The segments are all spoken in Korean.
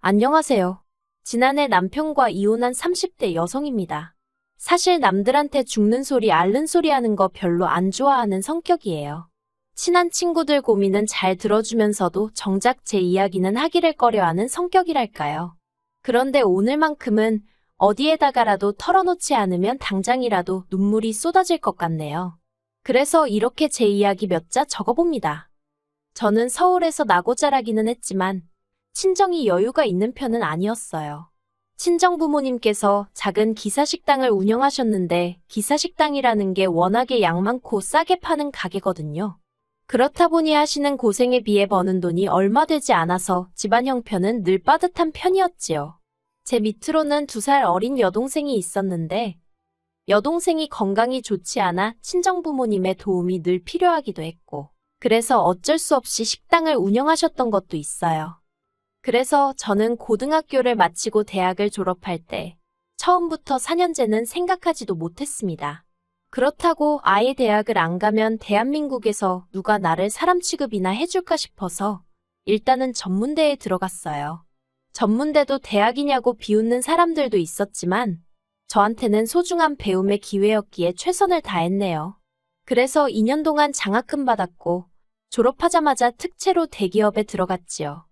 안녕하세요. 지난해 남편과 이혼한 30대 여성입니다. 사실 남들한테 죽는 소리 앓는 소리 하는 거 별로 안 좋아하는 성격이에요. 친한 친구들 고민은 잘 들어주면서도 정작 제 이야기는 하기를 꺼려하는 성격이랄까요. 그런데 오늘만큼은 어디에다가라도 털어놓지 않으면 당장이라도 눈물이 쏟아질 것 같네요. 그래서 이렇게 제 이야기 몇 자 적어봅니다. 저는 서울에서 나고 자라기는 했지만 친정이 여유가 있는 편은 아니었어요. 친정 부모님께서 작은 기사식당을 운영하셨는데 기사식당이라는 게 워낙에 양 많고 싸게 파는 가게거든요. 그렇다 보니 하시는 고생에 비해 버는 돈이 얼마 되지 않아서 집안 형편은 늘 빠듯한 편이었지요. 제 밑으로는 두 살 어린 여동생이 있었는데 여동생이 건강이 좋지 않아 친정 부모님의 도움이 늘 필요하기도 했고 그래서 어쩔 수 없이 식당을 운영하셨던 것도 있어요. 그래서 저는 고등학교를 마치고 대학을 졸업할 때 처음부터 4년제는 생각하지도 못했습니다. 그렇다고 아예 대학을 안 가면 대한민국에서 누가 나를 사람 취급이나 해줄까 싶어서 일단은 전문대에 들어갔어요. 전문대도 대학이냐고 비웃는 사람들도 있었지만 저한테는 소중한 배움의 기회였기에 최선을 다했네요. 그래서 2년 동안 장학금 받았고 졸업하자마자 특채로 대기업에 들어갔지요.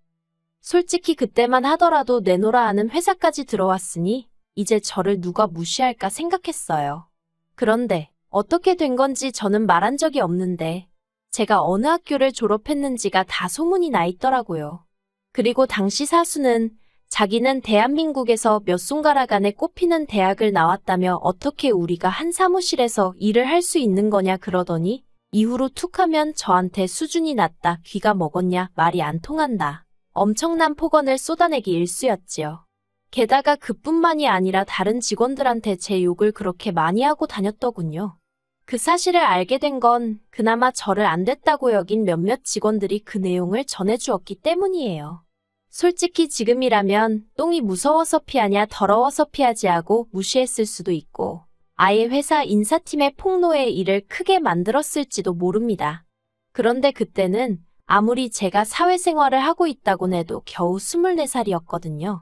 솔직히 그때만 하더라도 내노라 하는 회사까지 들어왔으니 이제 저를 누가 무시할까 생각했어요. 그런데 어떻게 된 건지 저는 말한 적이 없는데 제가 어느 학교를 졸업했는지가 다 소문이 나 있더라고요. 그리고 당시 사수는 자기는 대한민국에서 몇 손가락 안에 꼽히는 대학을 나왔다며 어떻게 우리가 한 사무실에서 일을 할 수 있는 거냐 그러더니 이후로 툭 하면 저한테 수준이 낮다, 귀가 먹었냐, 말이 안 통한다. 엄청난 폭언을 쏟아내기 일쑤였지요. 게다가 그뿐만이 아니라 다른 직원들한테 제 욕을 그렇게 많이 하고 다녔더군요. 그 사실을 알게 된 건 그나마 저를 안 됐다고 여긴 몇몇 직원들이 그 내용을 전해주었기 때문이에요. 솔직히 지금이라면 똥이 무서워서 피하냐 더러워서 피하지 하고 무시했을 수도 있고 아예 회사 인사팀의 폭로의 일을 크게 만들었을지도 모릅니다. 그런데 그때는 아무리 제가 사회생활을 하고 있다곤 해도 겨우 24살이었거든요.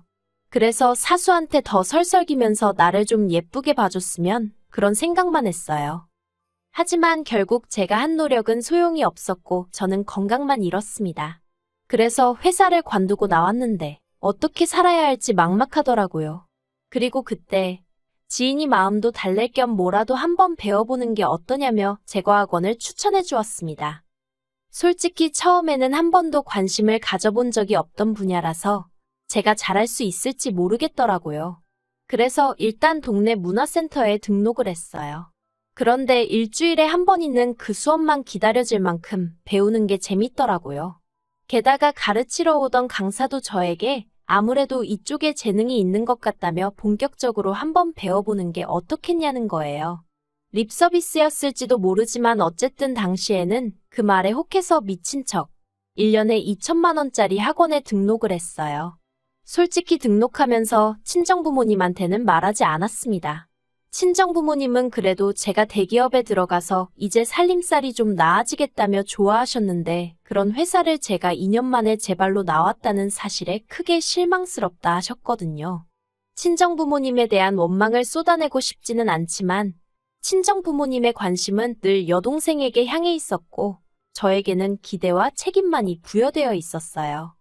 그래서 사수한테 더 설설기면서 나를 좀 예쁘게 봐줬으면 그런 생각만 했어요. 하지만 결국 제가 한 노력은 소용이 없었고 저는 건강만 잃었습니다. 그래서 회사를 관두고 나왔는데 어떻게 살아야 할지 막막하더라고요. 그리고 그때 지인이 마음도 달랠 겸 뭐라도 한번 배워보는 게 어떠냐며 제과학원을 추천해 주었습니다. 솔직히 처음에는 한 번도 관심을 가져본 적이 없던 분야라서 제가 잘할 수 있을지 모르겠더라고요. 그래서 일단 동네 문화센터에 등록을 했어요. 그런데 일주일에 한 번 있는 그 수업만 기다려질 만큼 배우는 게 재밌더라고요. 게다가 가르치러 오던 강사도 저에게 아무래도 이쪽에 재능이 있는 것 같다며 본격적으로 한번 배워보는 게 어떻겠냐는 거예요. 립 서비스였을지도 모르지만 어쨌든 당시에는 그 말에 혹해서 미친 척 1년에 2천만 원짜리 학원에 등록을 했어요. 솔직히 등록하면서 친정부모님한테는 말하지 않았습니다. 친정부모님은 그래도 제가 대기업에 들어가서 이제 살림살이 좀 나아지겠다며 좋아하셨는데 그런 회사를 제가 2년 만에 제 발로 나왔다는 사실에 크게 실망스럽다 하셨거든요. 친정부모님에 대한 원망을 쏟아내고 싶지는 않지만 친정부모님의 관심은 늘 여동생에게 향해 있었고 저에게는 기대와 책임만이 부여되어 있었어요.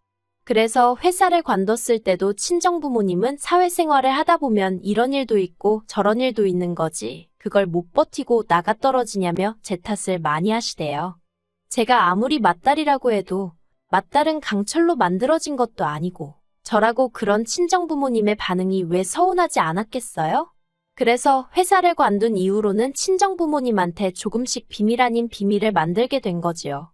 그래서 회사를 관뒀을 때도 친정 부모님은 사회생활을 하다 보면 이런 일도 있고 저런 일도 있는 거지. 그걸 못 버티고 나가 떨어지냐며 제 탓을 많이 하시대요. 제가 아무리 맞딸이라고 해도 맞딸은 강철로 만들어진 것도 아니고 저라고 그런 친정 부모님의 반응이 왜 서운하지 않았겠어요? 그래서 회사를 관둔 이후로는 친정 부모님한테 조금씩 비밀 아닌 비밀을 만들게 된 거지요.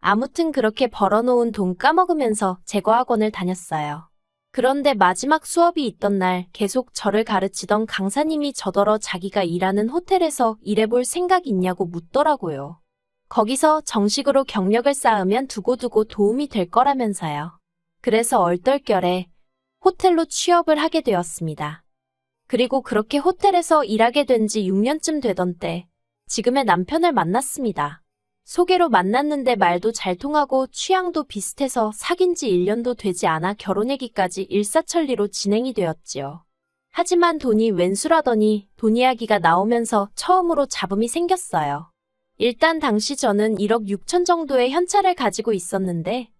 아무튼 그렇게 벌어놓은 돈 까먹으면서 제과학원을 다녔어요. 그런데 마지막 수업이 있던 날 계속 저를 가르치던 강사님이 저더러 자기가 일하는 호텔에서 일해볼 생각 있냐고 묻더라고요. 거기서 정식으로 경력을 쌓으면 두고두고 도움이 될 거라면서요. 그래서 얼떨결에 호텔로 취업을 하게 되었습니다. 그리고 그렇게 호텔에서 일하게 된 지 6년쯤 되던 때 지금의 남편을 만났습니다. 소개로 만났는데 말도 잘 통하고 취향도 비슷해서 사귄 지 1년도 되지 않아 결혼 얘기까지 일사천리로 진행이 되었지요. 하지만 돈이 웬수라더니 돈 이야기가 나오면서 처음으로 잡음이 생겼어요. 일단 당시 저는 1억 6천 정도의 현찰을 가지고 있었는데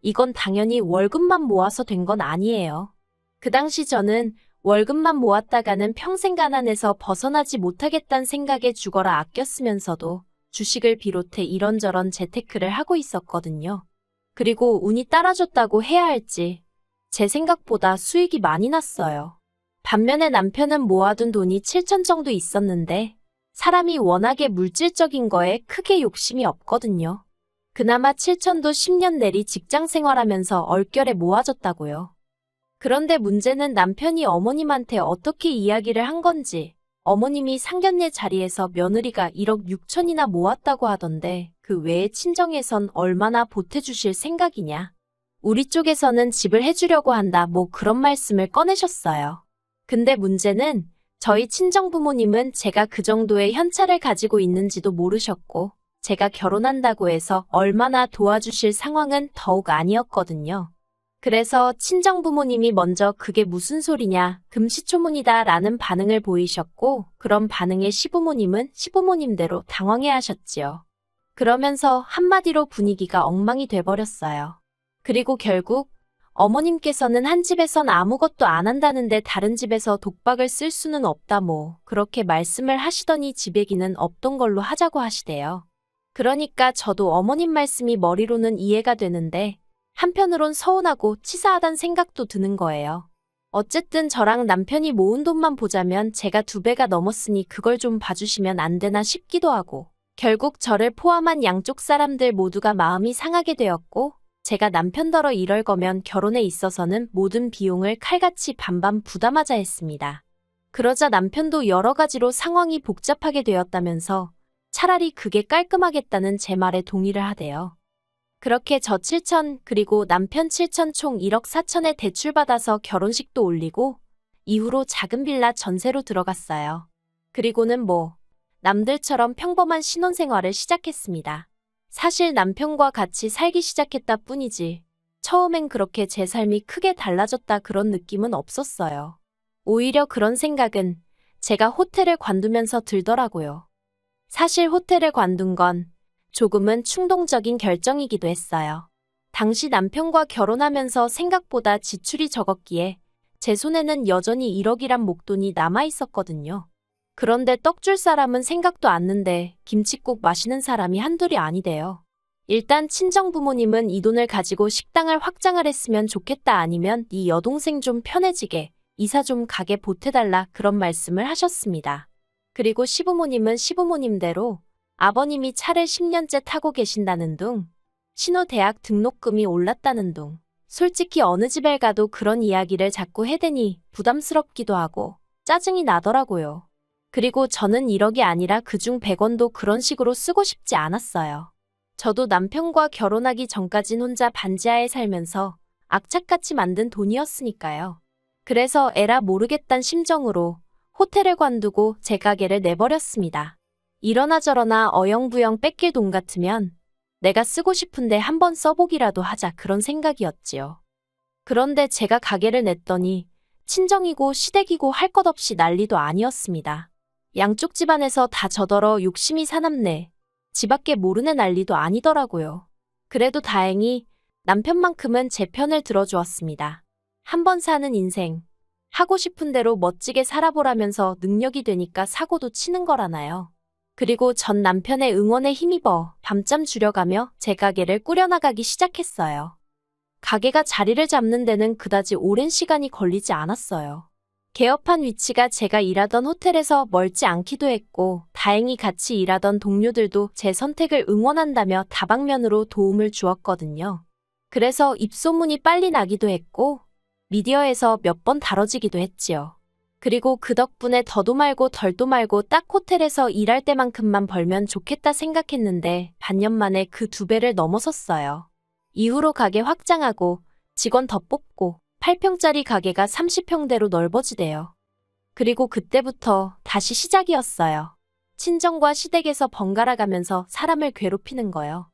이건 당연히 월급만 모아서 된 건 아니에요. 그 당시 저는 월급만 모았다가는 평생 가난에서 벗어나지 못하겠다는 생각에 죽어라 아껴 쓰면서도 주식을 비롯해 이런저런 재테크를 하고 있었거든요. 그리고 운이 따라줬다고 해야 할지 제 생각보다 수익이 많이 났어요. 반면에 남편은 모아둔 돈이 7천 정도 있었는데 사람이 워낙에 물질적인 거에 크게 욕심이 없거든요. 그나마 7천도 10년 내리 직장 생활하면서 얼결에 모아졌다고요. 그런데 문제는 남편이 어머님한테 어떻게 이야기를 한 건지 어머님이 상견례 자리에서 며느리가 1억 6천이나 모았다고 하던데 그 외에 친정에선 얼마나 보태주실 생각이냐. 우리 쪽에서는 집을 해주려고 한다 뭐 그런 말씀을 꺼내셨어요. 근데 문제는 저희 친정부모님은 제가 그 정도의 현찰을 가지고 있는지도 모르셨고 제가 결혼한다고 해서 얼마나 도와주실 상황은 더욱 아니었거든요. 그래서 친정부모님이 먼저 그게 무슨 소리냐, 금시초문이다 라는 반응을 보이셨고, 그런 반응에 시부모님은 시부모님대로 당황해 하셨지요. 그러면서 한마디로 분위기가 엉망이 돼버렸어요. 그리고 결국 어머님께서는 한 집에선 아무것도 안 한다는데 다른 집에서 독박을 쓸 수는 없다 뭐, 그렇게 말씀을 하시더니 집 얘기는 없던 걸로 하자고 하시대요. 그러니까 저도 어머님 말씀이 머리로는 이해가 되는데, 한편으론 서운하고 치사하단 생각도 드는 거예요. 어쨌든 저랑 남편이 모은 돈만 보자면 제가 두 배가 넘었으니 그걸 좀 봐주시면 안 되나 싶기도 하고, 결국 저를 포함한 양쪽 사람들 모두가 마음이 상하게 되었고, 제가 남편더러 이럴 거면 결혼에 있어서는 모든 비용을 칼같이 반반 부담하자 했습니다. 그러자 남편도 여러 가지로 상황이 복잡하게 되었다면서 차라리 그게 깔끔하겠다는 제 말에 동의를 하대요. 그렇게 저 7천 그리고 남편 7천 총 1억 4천에 대출받아서 결혼식도 올리고 이후로 작은 빌라 전세로 들어갔어요. 그리고는 뭐 남들처럼 평범한 신혼생활을 시작했습니다. 사실 남편과 같이 살기 시작했다 뿐이지 처음엔 그렇게 제 삶이 크게 달라졌다 그런 느낌은 없었어요. 오히려 그런 생각은 제가 호텔을 관두면서 들더라고요. 사실 호텔을 관둔 건 조금은 충동적인 결정이기도 했어요. 당시 남편과 결혼하면서 생각보다 지출이 적었기에 제 손에는 여전히 1억이란 목돈이 남아 있었거든요. 그런데 떡 줄 사람은 생각도 않는데 김치국 마시는 사람이 한둘이 아니대요. 일단 친정 부모님은 이 돈을 가지고 식당을 확장을 했으면 좋겠다 아니면 네 여동생 좀 편해지게 이사 좀 가게 보태달라 그런 말씀을 하셨습니다. 그리고 시부모님은 시부모님대로 아버님이 차를 10년째 타고 계신다는 둥, 신호대학 등록금이 올랐다는 둥, 솔직히 어느 집에 가도 그런 이야기를 자꾸 해대니 부담스럽기도 하고 짜증이 나더라고요. 그리고 저는 1억이 아니라 그중 100원도 그런 식으로 쓰고 싶지 않았어요. 저도 남편과 결혼하기 전까진 혼자 반지하에 살면서 악착같이 만든 돈이었으니까요. 그래서 에라 모르겠단 심정으로 호텔을 관두고 제 가게를 내버렸습니다. 이러나 저러나 어영부영 뺏길 돈 같으면 내가 쓰고 싶은데 한번 써보기라도 하자 그런 생각이었지요. 그런데 제가 가게를 냈더니 친정이고 시댁이고 할 것 없이 난리도 아니었습니다. 양쪽 집안에서 다 저더러 욕심이 사납네. 집밖에 모르는 난리도 아니더라고요. 그래도 다행히 남편만큼은 제 편을 들어주었습니다. 한 번 사는 인생. 하고 싶은 대로 멋지게 살아보라면서 능력이 되니까 사고도 치는 거라나요. 그리고 전 남편의 응원에 힘입어 밤잠 줄여가며 제 가게를 꾸려나가기 시작했어요. 가게가 자리를 잡는 데는 그다지 오랜 시간이 걸리지 않았어요. 개업한 위치가 제가 일하던 호텔에서 멀지 않기도 했고, 다행히 같이 일하던 동료들도 제 선택을 응원한다며 다방면으로 도움을 주었거든요. 그래서 입소문이 빨리 나기도 했고, 미디어에서 몇 번 다뤄지기도 했지요. 그리고 그 덕분에 더도 말고 덜도 말고 딱 호텔에서 일할 때만큼만 벌면 좋겠다 생각했는데 반년 만에 그 두 배를 넘어섰어요. 이후로 가게 확장하고 직원 더 뽑고 8평짜리 가게가 30평대로 넓어지대요. 그리고 그때부터 다시 시작이었어요. 친정과 시댁에서 번갈아 가면서 사람을 괴롭히는 거요.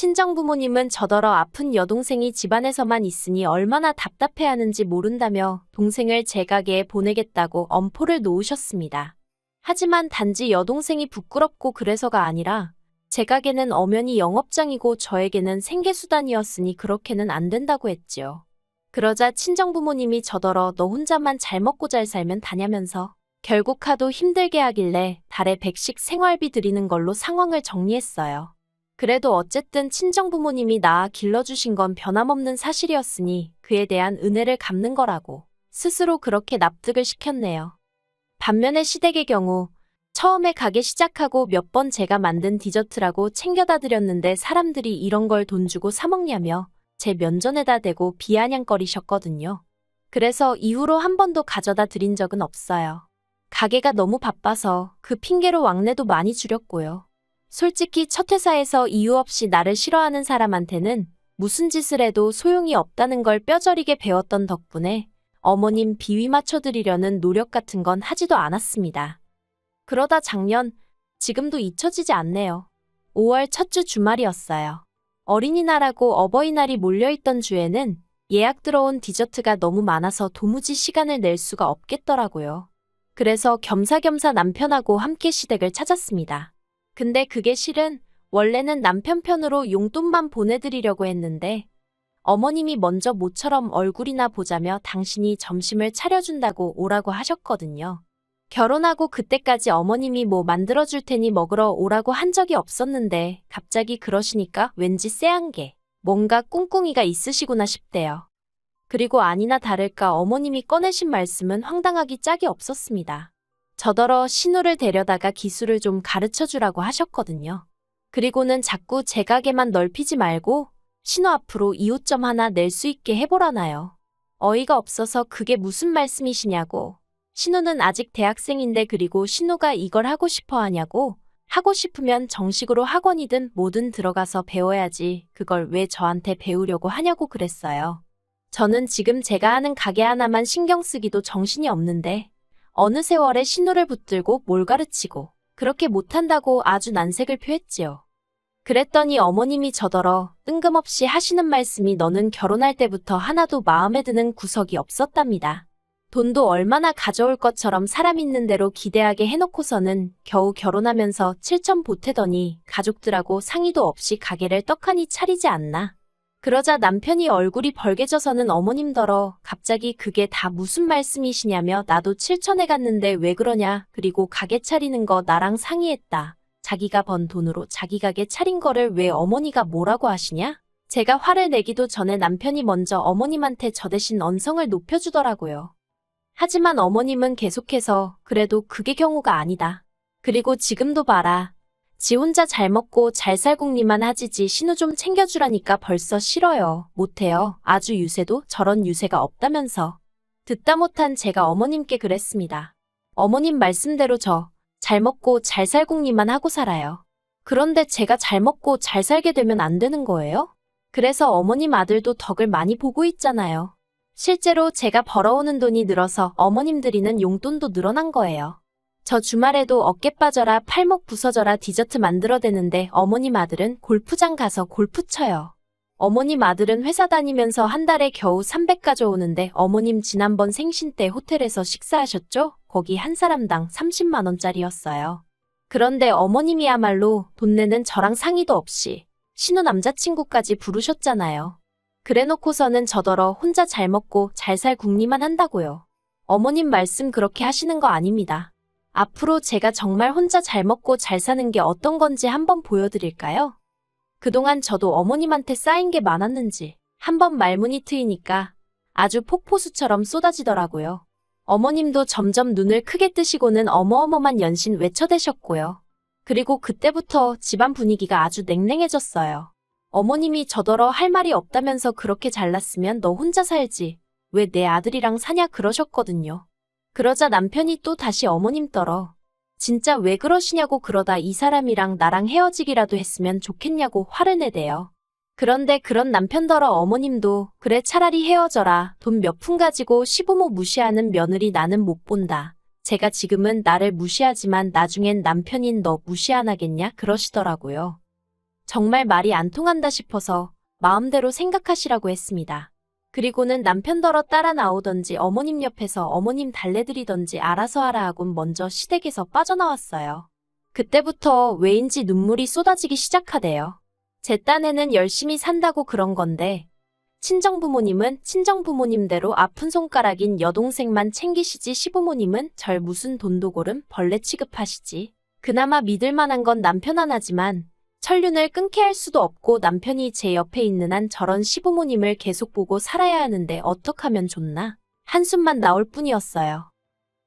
친정 부모님은 저더러 아픈 여동생이 집안에서만 있으니 얼마나 답답해하는지 모른다며 동생을 제 가게에 보내겠다고 엄포를 놓으셨습니다. 하지만 단지 여동생이 부끄럽고 그래서가 아니라 제 가게는 엄연히 영업장이고 저에게는 생계수단이었으니 그렇게는 안 된다고 했지요. 그러자 친정 부모님이 저더러 너 혼자만 잘 먹고 잘 살면 다냐면서 결국 하도 힘들게 하길래 달에 백씩 생활비 드리는 걸로 상황을 정리했어요. 그래도 어쨌든 친정 부모님이 낳아 길러주신 건 변함없는 사실이었으니 그에 대한 은혜를 갚는 거라고 스스로 그렇게 납득을 시켰네요. 반면에 시댁의 경우 처음에 가게 시작하고 몇 번 제가 만든 디저트라고 챙겨다 드렸는데 사람들이 이런 걸 돈 주고 사 먹냐며 제 면전에다 대고 비아냥거리셨거든요. 그래서 이후로 한 번도 가져다 드린 적은 없어요. 가게가 너무 바빠서 그 핑계로 왕래도 많이 줄였고요. 솔직히 첫 회사에서 이유 없이 나를 싫어하는 사람한테는 무슨 짓을 해도 소용이 없다는 걸 뼈저리게 배웠던 덕분에 어머님 비위 맞춰드리려는 노력 같은 건 하지도 않았습니다. 그러다 작년, 지금도 잊혀지지 않네요. 5월 첫 주 주말이었어요. 어린이날하고 어버이날이 몰려있던 주에는 예약 들어온 디저트가 너무 많아서 도무지 시간을 낼 수가 없겠더라고요. 그래서 겸사겸사 남편하고 함께 시댁을 찾았습니다. 근데 그게 실은 원래는 남편 편으로 용돈만 보내드리려고 했는데 어머님이 먼저 모처럼 얼굴이나 보자며 당신이 점심을 차려준다고 오라고 하셨거든요. 결혼하고 그때까지 어머님이 뭐 만들어줄 테니 먹으러 오라고 한 적이 없었는데 갑자기 그러시니까 왠지 쎄한 게 뭔가 꿍꿍이가 있으시구나 싶대요. 그리고 아니나 다를까 어머님이 꺼내신 말씀은 황당하기 짝이 없었습니다. 저더러 신우를 데려다가 기술을 좀 가르쳐 주라고 하셨거든요. 그리고는 자꾸 제 가게만 넓히지 말고 신우 앞으로 이웃점 하나 낼 수 있게 해보라나요. 어이가 없어서 그게 무슨 말씀이시냐고. 신우는 아직 대학생인데 그리고 신우가 이걸 하고 싶어 하냐고. 하고 싶으면 정식으로 학원이든 뭐든 들어가서 배워야지. 그걸 왜 저한테 배우려고 하냐고 그랬어요. 저는 지금 제가 하는 가게 하나만 신경 쓰기도 정신이 없는데 어느 세월에 신호를 붙들고 뭘 가르치고 그렇게 못한다고 아주 난색을 표했지요. 그랬더니 어머님이 저더러 뜬금없이 하시는 말씀이 너는 결혼할 때부터 하나도 마음에 드는 구석이 없었답니다. 돈도 얼마나 가져올 것처럼 사람 있는 대로 기대하게 해놓고서는 겨우 결혼하면서 7천 보태더니 가족들하고 상의도 없이 가게를 떡하니 차리지 않나. 그러자 남편이 얼굴이 벌개져서는 어머님더러 갑자기 그게 다 무슨 말씀이시냐며 나도 7천에 갔는데 왜 그러냐 그리고 가게 차리는 거 나랑 상의했다. 자기가 번 돈으로 자기 가게 차린 거를 왜 어머니가 뭐라고 하시냐? 제가 화를 내기도 전에 남편이 먼저 어머님한테 저 대신 언성을 높여주더라고요. 하지만 어머님은 계속해서 그래도 그게 경우가 아니다. 그리고 지금도 봐라. 지 혼자 잘 먹고 잘 살궁리만 하지지 신우 좀 챙겨주라니까 벌써 싫어요. 못해요. 아주 유세도 저런 유세가 없다면서. 듣다 못한 제가 어머님께 그랬습니다. 어머님 말씀대로 저 잘 먹고 잘 살궁리만 하고 살아요. 그런데 제가 잘 먹고 잘 살게 되면 안 되는 거예요? 그래서 어머님 아들도 덕을 많이 보고 있잖아요. 실제로 제가 벌어오는 돈이 늘어서 어머님 드리는 용돈도 늘어난 거예요. 저 주말에도 어깨 빠져라 팔목 부서져라 디저트 만들어대는데 어머님 아들은 골프장 가서 골프 쳐요. 어머님 아들은 회사 다니면서 한 달에 겨우 300 가져오는데 어머님 지난번 생신 때 호텔에서 식사하셨죠? 거기 한 사람당 30만 원짜리였어요. 그런데 어머님이야말로 돈 내는 저랑 상의도 없이 신우 남자친구까지 부르셨잖아요. 그래놓고서는 저더러 혼자 잘 먹고 잘 살 궁리만 한다고요. 어머님 말씀 그렇게 하시는 거 아닙니다. 앞으로 제가 정말 혼자 잘 먹고 잘 사는 게 어떤 건지 한번 보여드릴까요? 그동안 저도 어머님한테 쌓인 게 많았는지 한번 말문이 트이니까 아주 폭포수처럼 쏟아지더라고요. 어머님도 점점 눈을 크게 뜨시고는 어머어머만 연신 외쳐대셨고요. 그리고 그때부터 집안 분위기가 아주 냉랭해졌어요. 어머님이 저더러 할 말이 없다면서 그렇게 잘났으면 너 혼자 살지. 왜 내 아들이랑 사냐 그러셨거든요. 그러자 남편이 또 다시 어머님 떨어. 진짜 왜 그러시냐고 그러다 이 사람이랑 나랑 헤어지기라도 했으면 좋겠냐고 화를 내대요. 그런데 그런 남편더러 어머님도 그래 차라리 헤어져라. 돈 몇 푼 가지고 시부모 무시하는 며느리 나는 못 본다. 제가 지금은 나를 무시하지만 나중엔 남편인 너 무시 안 하겠냐? 그러시더라고요. 정말 말이 안 통한다 싶어서 마음대로 생각하시라고 했습니다. 그리고는 남편더러 따라 나오던지 어머님 옆에서 어머님 달래드리던지 알아서 하라 하고 먼저 시댁에서 빠져나왔어요. 그때부터 왜인지 눈물이 쏟아지기 시작하대요. 제 딴에는 열심히 산다고 그런 건데 친정부모님은 친정부모님대로 아픈 손가락인 여동생만 챙기시지 시부모님은 절 무슨 돈도 고름 벌레 취급하시지. 그나마 믿을 만한 건 남편 하나지만 천륜을 끊게 할 수도 없고 남편이 제 옆에 있는 한 저런 시부모님을 계속 보고 살아야 하는데 어떡하면 좋나? 한숨만 나올 뿐이었어요.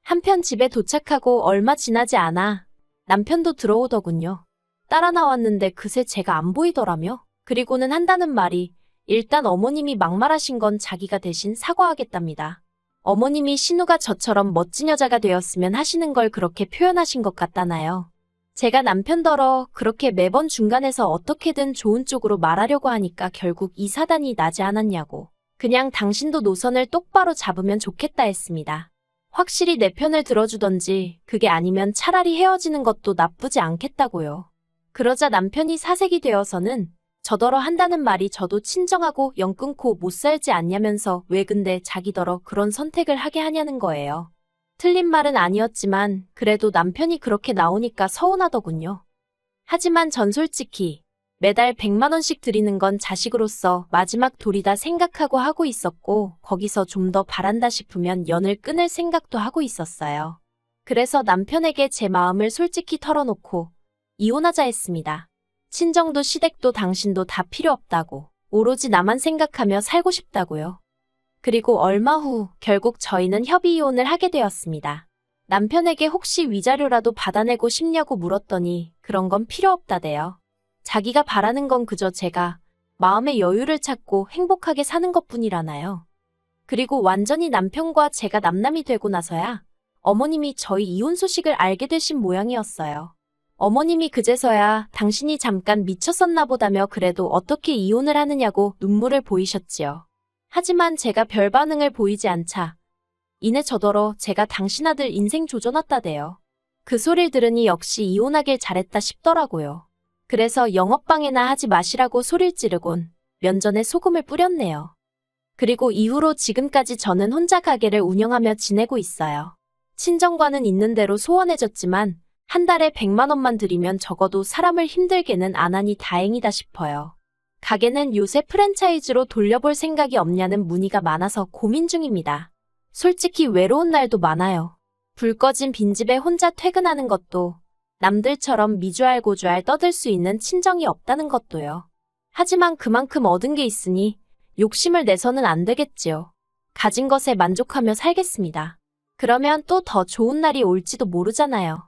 한편 집에 도착하고 얼마 지나지 않아 남편도 들어오더군요. 따라 나왔는데 그새 제가 안 보이더라며. 그리고는 한다는 말이 일단 어머님이 막말하신 건 자기가 대신 사과하겠답니다. 어머님이 신우가 저처럼 멋진 여자가 되었으면 하시는 걸 그렇게 표현하신 것 같다나요. 제가 남편더러 그렇게 매번 중간에서 어떻게든 좋은 쪽으로 말하려고 하니까 결국 이 사단이 나지 않았냐고. 그냥 당신도 노선을 똑바로 잡으면 좋겠다 했습니다. 확실히 내 편을 들어주던지 그게 아니면 차라리 헤어지는 것도 나쁘지 않겠다고요. 그러자 남편이 사색이 되어서는 저더러 한다는 말이 저도 친정하고 영 끊고 못 살지 않냐면서 왜 근데 자기더러 그런 선택을 하게 하냐는 거예요. 틀린 말은 아니었지만 그래도 남편이 그렇게 나오니까 서운하더군요. 하지만 전 솔직히 매달 100만원씩 드리는 건 자식으로서 마지막 돌이다 생각하고 하고 있었고 거기서 좀 더 바란다 싶으면 연을 끊을 생각도 하고 있었어요. 그래서 남편에게 제 마음을 솔직히 털어놓고 이혼하자 했습니다. 친정도 시댁도 당신도 다 필요 없다고. 오로지 나만 생각하며 살고 싶다고요. 그리고 얼마 후 결국 저희는 협의 이혼을 하게 되었습니다. 남편에게 혹시 위자료라도 받아내고 싶냐고 물었더니 그런 건 필요 없다대요. 자기가 바라는 건 그저 제가 마음의 여유를 찾고 행복하게 사는 것 뿐이라나요. 그리고 완전히 남편과 제가 남남이 되고 나서야 어머님이 저희 이혼 소식을 알게 되신 모양이었어요. 어머님이 그제서야 당신이 잠깐 미쳤었나 보다며 그래도 어떻게 이혼을 하느냐고 눈물을 보이셨지요. 하지만 제가 별 반응을 보이지 않자 이내 저더러 제가 당신 아들 인생 조져놨다대요. 그 소리를 들으니 역시 이혼하길 잘했다 싶더라고요. 그래서 영업방해나 하지 마시라고 소리를 지르곤 면전에 소금을 뿌렸네요. 그리고 이후로 지금까지 저는 혼자 가게를 운영하며 지내고 있어요. 친정과는 있는 대로 소원해졌지만 한 달에 100만 원만 들이면 적어도 사람을 힘들게는 안 하니 다행이다 싶어요. 가게는 요새 프랜차이즈로 돌려볼 생각이 없냐는 문의가 많아서 고민 중입니다. 솔직히 외로운 날도 많아요. 불 꺼진 빈집에 혼자 퇴근하는 것도 남들처럼 미주알 고주알 떠들 수 있는 친정이 없다는 것도요. 하지만 그만큼 얻은 게 있으니 욕심을 내서는 안 되겠지요. 가진 것에 만족하며 살겠습니다. 그러면 또 더 좋은 날이 올지도 모르잖아요.